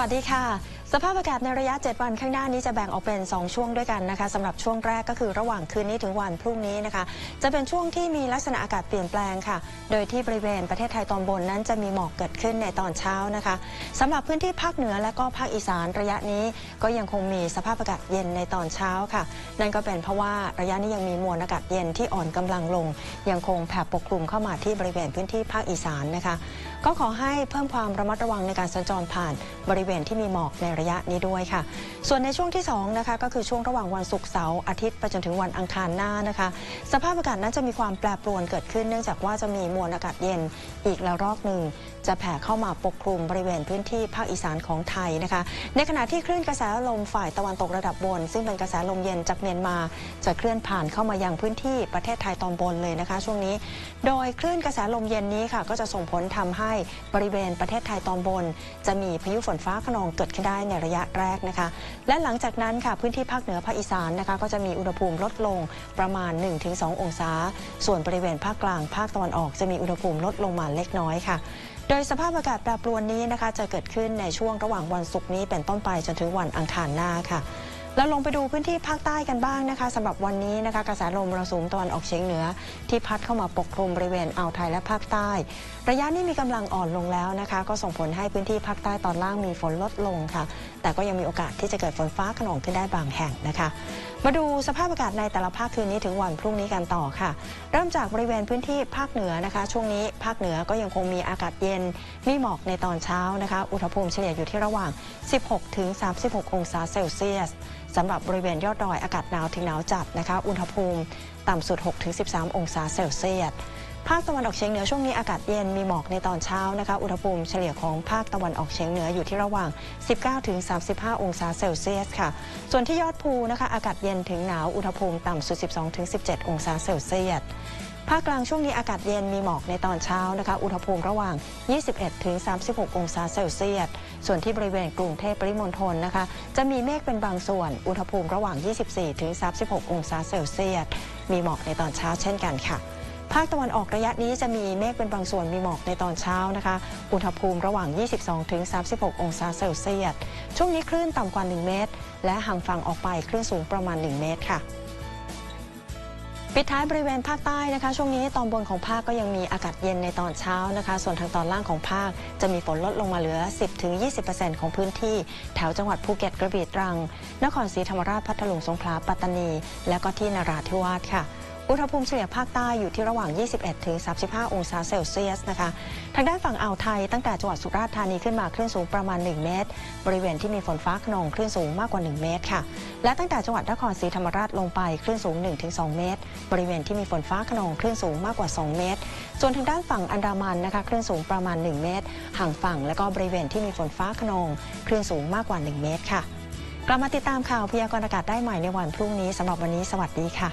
วัสดีค่ะ สภาพอากาศในระยะ 7 วันข้างหน้านี้จะแบ่งออกเป็น 2 ช่วงด้วยกันนะคะสำหรับช่วงแรกก็คือระหว่างคืนนี้ถึงวันพรุ่งนี้นะคะ จะเป็นช่วงที่มีลักษณะอากาศเปลี่ยนแปลงค่ะ โดยที่บริเวณประเทศไทยตอนบนนั้นจะมีหมอกเกิดขึ้นในตอนเช้านะคะสำหรับพื้นที่ภาคเหนือและก็ภาคอีสานระยะนี้ ก็ยังคงมีสภาพอากาศเย็นในตอนเช้าค่ะ นั่นก็เป็นเพราะว่าระยะนี้ยังมีมวลอากาศเย็นที่อ่อนกำลังลง ยังคงแผ่ปกคลุมเข้ามาที่บริเวณพื้นที่ภาคอีสานนะคะ ก็ขอให้เพิ่มความระมัดระวังในการสัญจรผ่านบริเวณที่มีหมอกในระยะนี้ด้วยค่ะ ส่วนในช่วงที่2นะคะก็คือช่วงระหว่างวันศุกร์เสาร์อาทิตย์ไปจนถึงวันอังคารหน้านะคะ สภาพอากาศนั้นจะมีความแปรปรวนเกิดขึ้นเนื่องจากว่าจะมีมวลอากาศเย็นอีกแล้วรอบหนึ่ง จะแผ่เข้ามาปกคลุมบริเวณพื้นที่ภาคอีสานของไทยนะคะ ในขณะที่คลื่นกระแสลมฝ่ายตะวันตกระดับบน ซึ่งเป็นกระแสลมเย็นจากเมียนมา จะเคลื่อนผ่านเข้ามายังพื้นที่ประเทศไทยตอนบนเลยนะคะ ช่วงนี้ โดยคลื่นกระแสลมเย็นนี้ค่ะ ก็จะส่งผลทำให้บริเวณประเทศไทยตอนบน จะมีพายุฝนฟ้าขนองเกิดขึ้นได้ในระยะแรกนะคะ และหลังจากนั้นค่ะพื้นที่ภาคเหนือภาคอีสานนะคะ ก็จะมีอุณหภูมิลดลงประมาณ 1-2 องศา ส่วนบริเวณภาคกลางภาคตะวันออกจะมีอุณหภูมิลดลงมาเล็กน้อยค่ะ โดยสภาพอากาศแปรปรวนนี้นะคะ จะเกิดขึ้นในช่วงระหว่างวันศุกร์นี้เป็นต้นไปจนถึงวันอังคารหน้าค่ะ แล้วลงไปดูพื้นที่ภาคใต้กันบ้างนะคะสำหรับวันนี้นะคะกระแสลมมรสุมตะวันออกเฉียงเหนือ ที่พัดเข้ามาปกคลุมบริเวณอ่าวไทยและภาคใต้ ระยะนี้มีกำลังอ่อนลงแล้วนะคะ ก็ส่งผลให้พื้นที่ภาคใต้ตอนล่างมีฝนลดลงค่ะ แต่ก็ยังมีโอกาสที่จะเกิดฝนฟ้าขนองขึ้นได้บางแห่งนะคะ มาดูสภาพอากาศในแต่ละภาคคืนนี้ถึงวันพรุ่งนี้กันต่อค่ะ เริ่มจากบริเวณพื้นที่ภาคเหนือนะคะ ช่วงนี้ภาคเหนือก็ยังคงมีอากาศเย็นมีหมอกในตอนเช้านะคะ อุณหภูมิเฉลี่ยอยู่ที่ระหว่าง 16ถึง36 องศาเซลเซียส สำหรับบริเวณยอดดอยอากาศหนาวถึงหนาวจัดนะคะ อุณหภูมิต่ำสุด6ถึง13 องศาเซลเซียส ภาคตะวันออกเฉียงเหนือช่วงนี้อากาศเย็นมีหมอกในตอนเช้านะคะ อุณหภูมิเฉลี่ยของภาคตะวันออกเฉียงเหนืออยู่ที่ระหว่าง 19ถึง35 องศาเซลเซียสค่ะ ส่วนที่ยอดภูนะคะอากาศเย็นถึงหนาวอุณหภูมิต่ำสุด 12ถึง17 องศาเซลเซียสภาคกลางช่วงนี้อากาศเย็นมีหมอกในตอนเช้านะคะ อุณหภูมิระหว่าง 21ถึง36 องศาเซลเซียส ส่วนที่บริเวณกรุงเทพปริมณฑลนะคะ จะมีเมฆเป็นบางส่วน อุณหภูมิระหว่าง 24ถึง36 องศาเซลเซียส มีหมอกในตอนเช้าเช่นกันค่ะาคตะวันออกระยะนี้จะมีเมฆเป็นบางส่วนมีหมอกในตอนเช้านะคะ อุณหภูมิระหว่าง 22ถึง36 องศาเซลเซียส ช่วงนี้คลื่นต่ำกว่า 1 เมตร และห่างฝั่งออกไปคลื่นสูงประมาณ 1 เมตรค่ะปิดท้ายบริเวณภาคใต้นะคะช่วงนี้ตอนบนของภาคก็ยังมีอากาศเย็นในตอนเช้านะคะ ส่วนทางตอนล่างของภาคจะมีฝนลดลงมาเหลือ 10-20%ของพื้นที่ แถวจังหวัดภูเก็ตกระบี่ตรัง นครศรีธรรมราชพัทลุงสงขลาปัตตานี และก็ที่นราธิวาสค่ะ อุณหภูมิเฉลี่ยภาคใต้อยู่ที่ระหว่าง 21-35 องศาเซลเซียสนะคะ ทางด้านฝั่งอ่าวไทยตั้งแต่จังหวัดสุราษฎร์ธานีขึ้นมาคลื่นสูงประมาณ 1 เมตร บริเวณที่มีฝนฟ้าขนองคลื่นสูงมากกว่า 1 เมตรค่ะ และตั้งแต่จังหวัดนครศรีธรรมราชลงไปคลื่นสูง 1-2 เมตร บริเวณที่มีฝนฟ้าขนองคลื่นสูงมากกว่า 2 เมตร ส่วนทางด้านฝั่งอันดามันนะคะคลื่นสูงประมาณ 1 เมตร ห่างฝั่งและก็บริเวณที่มีฝนฟ้าขนองคลื่นสูงมากกว่า 1 เมตรค่ะ กลับมาติดตามข่าวพยากรณ์อากาศได้ใหม่ในวันพรุ่งนี้สำหรับวันนี้ สวัสดีค่ะ